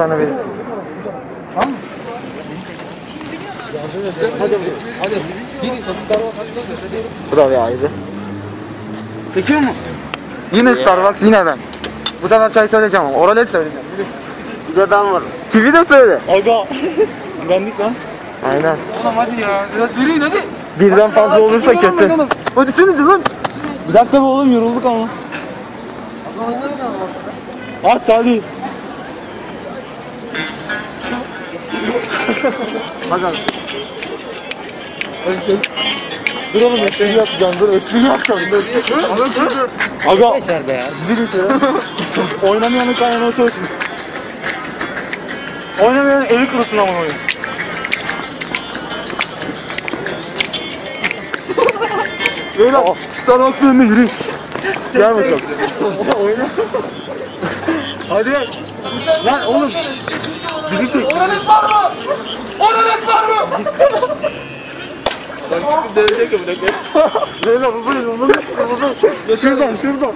sana vereyim. Bu da bir ayrı. Çekiyor mu? Yine Starbucks yine ben. Bu sefer çay söyleyeceğim ama oralet söyleyeceğim. Bir de ben varım. Kivi de söyle. Aga. Bendik lan. Aynen. Oğlum hadi ya. Biraz yürüyün hadi. Birden fazla olursa kötü. Hadi senize lan. Bir dakika be oğlum yorulduk ama. At hadi. Bakalım. Dur oğlum espri yapacağım dur espri yapacağım dur. Aga. Nerede ya? Zil işte. Oynamayanın kaynaması olsun. Oynamayanın evi kurusun ama oyun. Beyler Starbucks'ın önüne yürü. Gel bakalım. Oyna. Hadi. Lan oğlum. Bizi çek. Oralet var mı? Oralet var mı? Dövecek ya bu dakika. Beyler uzun uzun uzun. Şuradan şuradan.